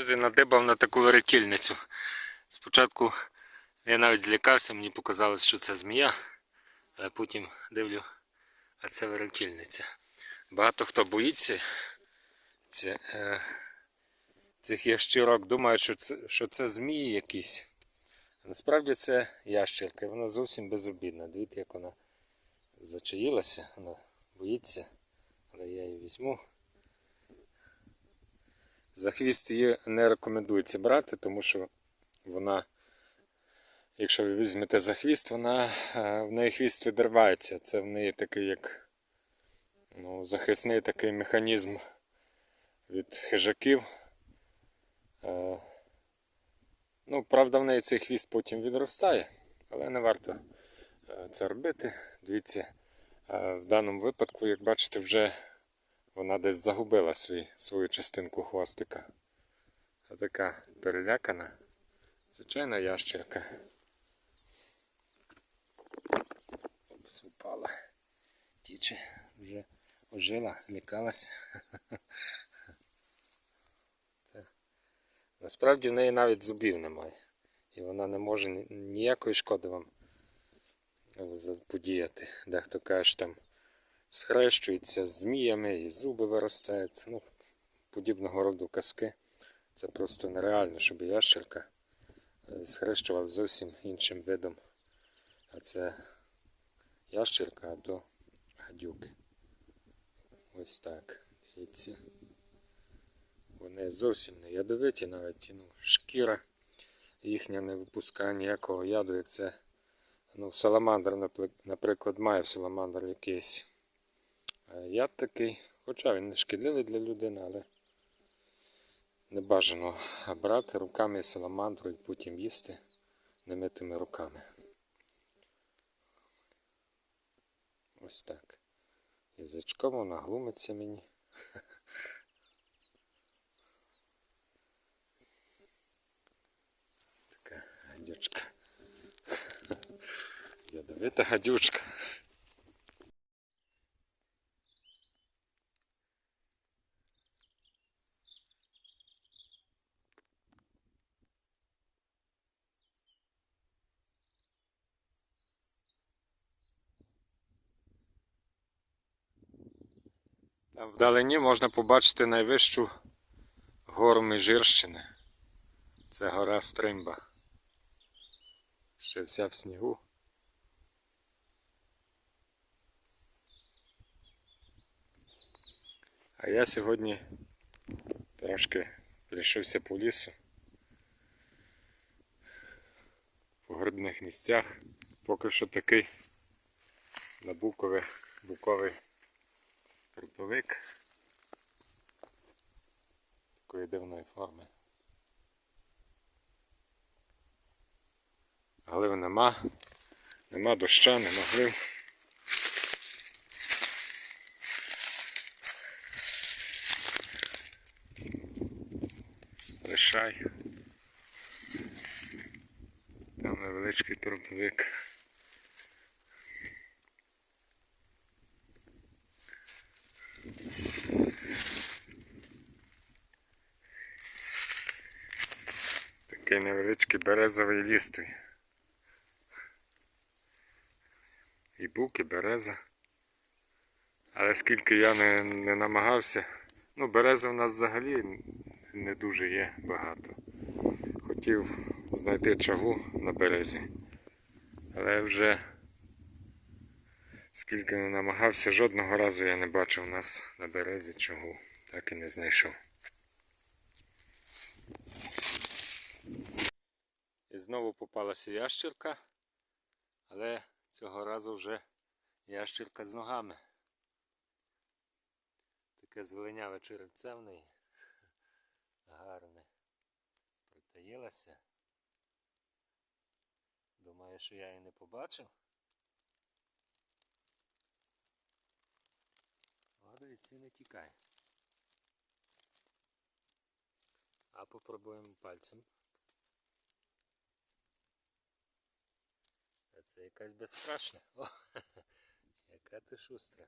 Друзі, надибав на таку веретільницю. Спочатку я навіть злякався, мені показалось, що це змія, але потім дивлю, а це веретільниця. Багато хто боїться це, е, цих ящірок, думає, що це, що це змії якісь. Насправді це ящерка, вона зовсім безобідна. Дивіться, як вона зачаїлася, вона боїться, але я її візьму. За хвіст її не рекомендується брати, тому що вона, якщо ви візьмете за хвіст, вона, е, в неї хвіст відривається. Це в неї такий як ну, захисний такий механізм від хижаків. Е, Ну, правда, в неї цей хвіст потім відростає, але не варто е, це робити. Дивіться, в даному випадку, як бачите, вже вона десь загубила свій, свою частинку хвостика. А така перелякана, звичайна ящерка. Опс, упала. Тіче, вже ожила, злякалась. Насправді в неї навіть зубів немає. І вона не може ніякої шкоди вам подіяти. Дехто каже, що там схрещується з зміями і зуби виростають. Ну, подібного роду казки. Це просто нереально, щоб ящерка е, схрещувала зовсім іншим видом. А це ящерка, а то гадюки. Ось так. Дивіться. Вони зовсім не ядовиті, навіть ну, шкіра їхня не випускає ніякого яду, як це ну, саламандр, наприклад, має в саламандр якийсь яд такий, хоча він не шкідливий для людини, але не бажано брати руками саламандру і потім їсти немитими руками. Ось так. Язичком вона глумиться мені. Така гадючка. Ядовита гадючка. Там вдалині можна побачити найвищу гору Межирщини. Це гора Стримба. Ще вся в снігу. А я сьогодні трошки прийшовся по лісу. По грибних місцях. Поки що такий набуковий буковий трутовик такої дивної форми. Глив нема, нема доща, нема глив. Лишай. Там невеличкий трудовик. Такий невеличкий березовий ліс. той. І бук, і береза. Але оскільки я не, не намагався, ну береза в нас взагалі не дуже є багато. Хотів знайти чагу на березі. Але вже скільки не намагався, жодного разу я не бачив у нас на березі чагу. Так і не знайшов. Знову попалася ящірка, але цього разу вже ящірка з ногами. Таке зеленяве черевце в неї. Гарне. Притаїлася. Думаю, що я її не побачив. Дивіться, не тікає. А попробуємо пальцем. Це якась безстрашна. О, яка ти шустра.